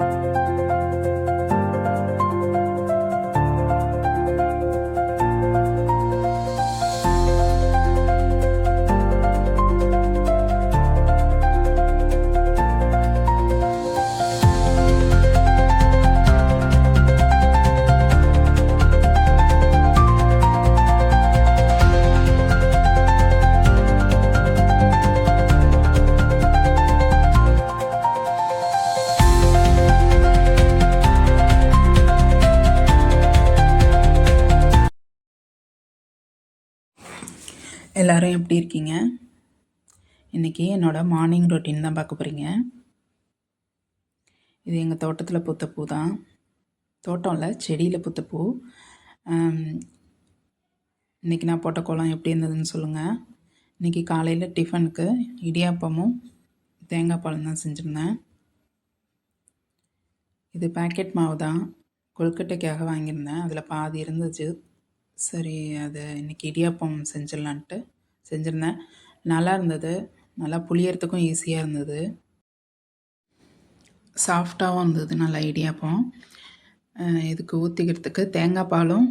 you எல்லாரும் எப்படி இருக்கீங்க? இன்றைக்கி என்னோடய மார்னிங் ரொட்டீன் தான் பார்க்க போகிறீங்க இது எங்கள் தோட்டத்தில் பூத்த பூ தான். தோட்டம் இல்லை செடியில் பூத்த பூ. இன்றைக்கி நான் போட்ட கோலம் எப்படி இருந்ததுன்னு சொல்லுங்கள் இன்றைக்கி காலையில் டிஃபனுக்கு இடியாப்பமும் தேங்காய் பாலும் தான் செஞ்சுருந்தேன். இது பேக்கெட் மாவு தான். கொழுக்கட்டைக்காக வாங்கியிருந்தேன். அதில் பாதி இருந்துச்சு சரி அது இன்றைக்கி இடியாப்பம் செஞ்சிடலான்ட்டு செஞ்சுருந்தேன். நல்லா இருந்தது. நல்லா புளியறதுக்கும் ஈஸியாக இருந்தது. சாஃப்டாகவும் இருந்தது நல்லா இடியாப்பம். இதுக்கு ஊற்றிக்கிறதுக்கு தேங்காய் பாலும்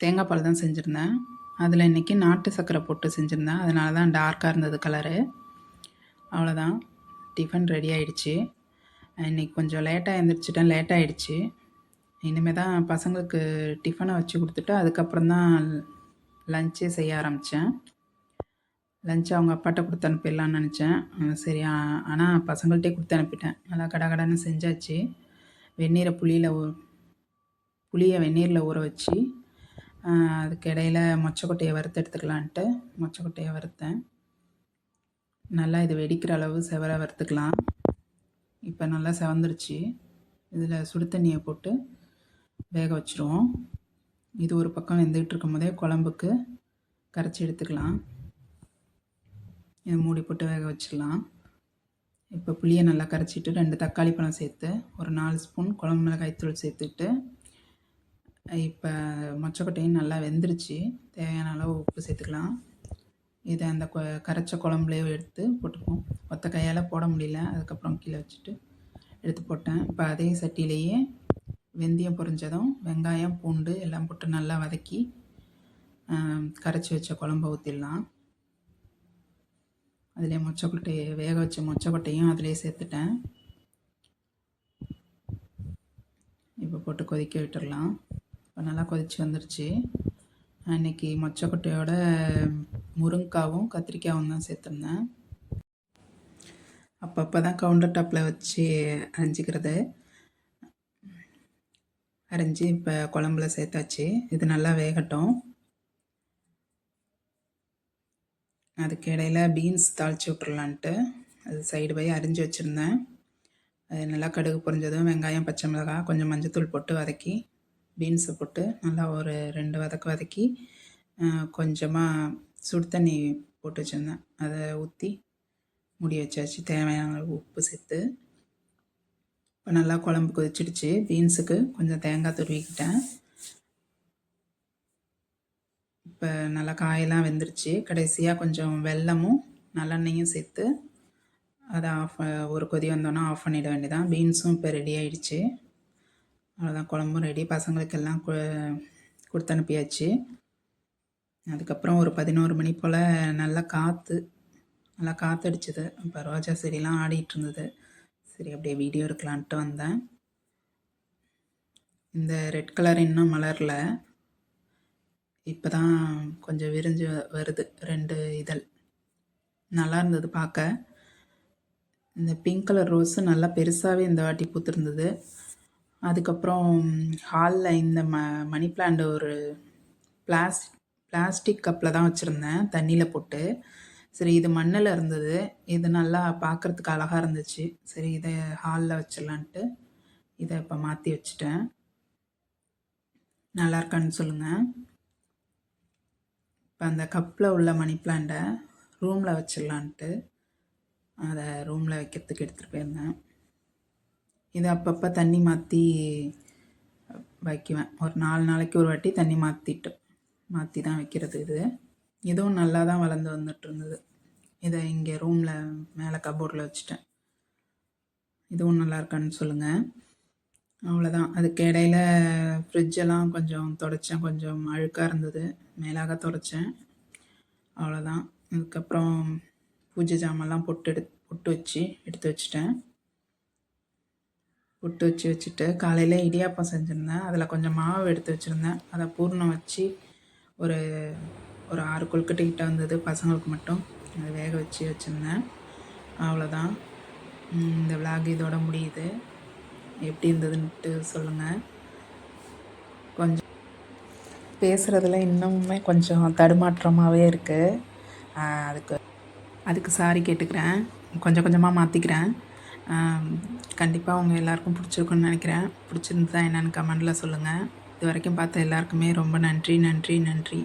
தேங்காய் பால் தான் செஞ்சுருந்தேன். அதில் இன்றைக்கி நாட்டு சர்க்கரை போட்டு செஞ்சுருந்தேன். அதனால தான் டார்க்காக இருந்தது கலரு அவ்வளோதான் டிஃபன் ரெடி ஆகிடுச்சி இன்றைக்கி கொஞ்சம் லேட்டாக எழுந்திரிச்சிட்டேன் லேட்டாகிடுச்சு இனிமேல் தான் பசங்களுக்கு டிஃபனை வச்சு கொடுத்துட்டு அதுக்கப்புறம் தான் லஞ்சே செய்ய ஆரம்பித்தேன் லஞ்ச் அவங்க அப்பாட்ட கொடுத்து அனுப்பிடலான்னு நினச்சேன். சரி ஆனால் பசங்கள்கிட்டே கொடுத்து அனுப்பிட்டேன். நல்லா கடகடன்னு செஞ்சாச்சு. வெந்நீரை புளியில் ஊ புளியை வெந்நீரில் ஊற வச்சு அதுக்கு இடையில மொச்சக்கொட்டையை வறுத்து எடுத்துக்கலான்ட்டு மொச்சக்கொட்டையை வறுத்தேன். நல்லா இது வெடிக்கிற அளவு செவர வறுத்துக்கலாம். இப்போ நல்லா செவந்துருச்சு. இதில் சுடு தண்ணியை போட்டு வேக வச்சுருவோம். இது ஒரு பக்கம் வெந்துக்கிட்டு இருக்கும் போதே குழம்புக்கு கரைச்சி எடுத்துக்கலாம். இதை மூடி போட்டு வேக வச்சிடலாம். இப்போ புளியை நல்லா கரைச்சிட்டு ரெண்டு தக்காளி பழம் சேர்த்து ஒரு நாலு ஸ்பூன் குழம்பு மிளகாய்த்தூள் சேர்த்துட்டு இப்போ மொச்சக்கொட்டையும் நல்லா வெந்துருச்சு. தேவையான அளவு உப்பு சேர்த்துக்கலாம். இதை அந்த கரைச்ச குழம்புலேயே எடுத்து போட்டுப்போம் ஒத்த கையால் போட முடியல. அதுக்கப்புறம் கீழே வச்சுட்டு எடுத்து போட்டேன். இப்போ அதே சட்டியிலேயே வெந்தயம் பொரிஞ்சதும் வெங்காயம் பூண்டு எல்லாம் போட்டு நல்லா வதக்கி கரைச்சி வச்ச குழம்ப ஊற்றிடலாம் அதிலே மொச்சக்கொட்டையை வேக வச்ச மொச்சக்கொட்டையும் அதிலே சேர்த்துட்டேன். இப்போ போட்டு கொதிக்க விட்டுடலாம். இப்போ நல்லா கொதித்து வந்துருச்சு. அன்றைக்கி மொச்சக்கொட்டையோட முருங்காவும் கத்திரிக்காயும் தான் சேர்த்துருந்தேன். அப்பப்போ தான் கவுண்டர் டாப்பில் வச்சு அரைஞ்சிக்கிறது. அரைஞ்சி இப்போ குழம்புல சேர்த்தாச்சு. இது நல்லா வேகட்டும். அதுக்கு இடையில பீன்ஸ் தாளித்து விட்றலான்ட்டு அது சைடு போய் அரிஞ்சு வச்சுருந்தேன். அது நல்லா கடுகு பொரிஞ்சதும் வெங்காயம் பச்சை மிளகாய் கொஞ்சம் மஞ்சத்தூள் போட்டு வதக்கி பீன்ஸை போட்டு நல்லா ஒரு ரெண்டு வதக்கு வதக்கி கொஞ்சமாக சுடு தண்ணி போட்டு வச்சுருந்தேன். அதை ஊற்றி முடி வச்சாச்சு. தேவையான உப்பு சேர்த்து. இப்போ நல்லா குழம்பு கொதிச்சிடுச்சு. பீன்ஸுக்கு கொஞ்சம் தேங்காய் துருவிக்கிட்டேன். இப்போ நல்லா காயெல்லாம் வெந்துருச்சு. கடைசியாக கொஞ்சம் வெல்லமும் நல்லெண்ணெயும் சேர்த்து அதை ஆஃப் ஒரு கொதி வந்தோன்னா ஆஃப் பண்ணிட வேண்டியதான் பீன்ஸும் இப்போ ரெடி ஆகிடுச்சு அவ்வளோதான் குழம்பும் ரெடி பசங்களுக்கெல்லாம் கொடுத்து அனுப்பியாச்சு. அதுக்கப்புறம் ஒரு பதினோரு மணி போல் நல்லா காற்று நல்லா காற்றடிச்சிது இப்போ ரோஜா செடிலாம் ஆடிட்டு இருந்தது. சரி அப்படியே வீடியோ எடுக்கலான்ட்டு வந்தேன். இந்த ரெட் கலர் இன்னும் மலரில். இப்போ தான் கொஞ்சம் விரிஞ்சு வருது ரெண்டு இதழ். நல்லா இருந்தது பார்க்க. இந்த பிங்க் கலர் ரோஸு நல்லா பெருசாகவே இந்த வாட்டி பூத்துருந்தது. அதுக்கப்புறம் ஹாலில் இந்த ம மணி பிளான்ட் ஒரு பிளாஸ் பிளாஸ்டிக் கப்பில் தான் வச்சுருந்தேன் தண்ணியில் போட்டு. சரி இது மண்ணில் இருந்தது. இது நல்லா பார்க்குறதுக்கு அழகாக இருந்துச்சு. சரி இதை ஹாலில் வச்சிடலான்ட்டு இதை இப்போ மாற்றி வச்சுட்டேன். நல்லா இருக்கான்னு சொல்லுங்கள் இப்போ அந்த கப்பில் உள்ள மணி பிளான்ட்டை ரூமில் வச்சிடலான்ட்டு அதை ரூமில் வைக்கிறதுக்கு எடுத்துகிட்டு போயிருந்தேன். இதை அப்பப்போ தண்ணி மாற்றி வைக்குவேன். ஒரு நாலு நாளைக்கு ஒரு வாட்டி தண்ணி மாற்றிட்டு மாற்றி தான் வைக்கிறது இது. இதுவும் நல்லா தான் வளர்ந்து வந்துட்டு இருந்தது இதை இங்கே ரூமில் மேலே கபோர்டில் வச்சுட்டேன். இதுவும் நல்லா இருக்கான்னு சொல்லுங்கள் அவ்வளோதான் அதுக்கு இடையில ஃப்ரிட்ஜெல்லாம் கொஞ்சம் தொடச்சேன். கொஞ்சம் அழுக்காக இருந்தது. மேலாக தொடச்சேன். அவ்வளோதான் அதுக்கப்புறம் பூஜை ஜாமான்லாம் பொட்டு எடு பொட்டு வச்சு எடுத்து வச்சுட்டேன். பொட்டு வச்சு வச்சுட்டு காலையில் இடியாப்பம் செஞ்சுருந்தேன். அதில் கொஞ்சம் மாவு எடுத்து வச்சுருந்தேன். அதை பூர்ணம் வச்சு ஒரு ஒரு ஆறு கொழுக்கட்டைக்கிட்ட வந்தது பசங்களுக்கு மட்டும். அதை வேக வச்சு வச்சுருந்தேன். அவ்வளோதான் இந்த விளாக் இதோட முடியுது. எப்படி இருந்ததுன்ட்டு சொல்லுங்கள் கொஞ்சம் பேசுகிறதுல இன்னுமே கொஞ்சம் தடுமாற்றமாகவே இருக்குது அதுக்கு அதுக்கு சாரி கேட்டுக்கிறேன். கொஞ்சம் கொஞ்சமாக மாற்றிக்கிறேன் கண்டிப்பாக உங்கள் எல்லாருக்கும் பிடிச்சிருக்குன்னு நினைக்கிறேன். பிடிச்சிருந்தா என்னென்னு கமெண்டில் சொல்லுங்கள் இது வரைக்கும் பார்த்த எல்லாருக்குமே ரொம்ப நன்றி நன்றி நன்றி.